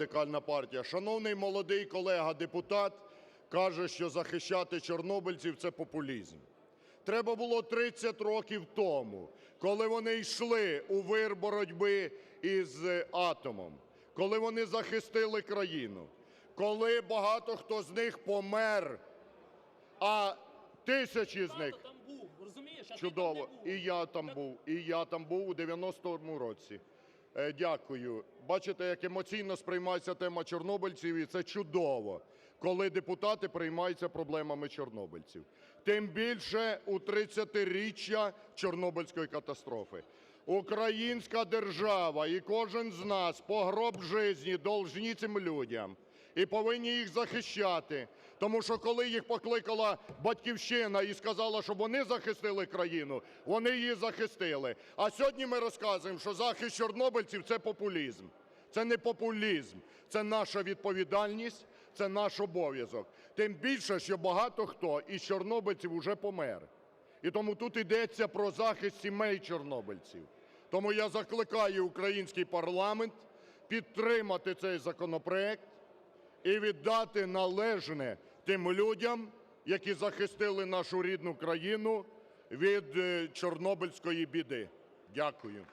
Радикальна партія. Шановний молодий колега депутат каже, що захищати чорнобильців – це популізм. Треба було 30 років тому, коли вони йшли у вир боротьби із атомом, коли вони захистили країну, коли багато хто з них помер, а тисячі з них там був? Чудово. І я там був, і я там був у 90-му році. Е, Дякую. Бачите, як емоційно сприймається тема чорнобильців, і це чудово, коли депутати приймаються проблемами чорнобильців. Тим більше у 30-річчя Чорнобильської катастрофи. Українська держава і кожен з нас по гроб житті должні цим людям і повинні їх захищати. Тому що коли їх покликала батьківщина і сказала, щоб вони захистили країну, вони її захистили. А сьогодні ми розказуємо, що захист чорнобильців це популізм. Це не популізм, це наша відповідальність, це наш обов'язок. Тим більше, що багато хто із чорнобильців уже помер. І тому тут йдеться про захист сімей чорнобильців. Тому я закликаю український парламент підтримати цей законопроект і віддати належне тим людям, які захистили нашу рідну країну від е, чорнобильської біди. Дякую.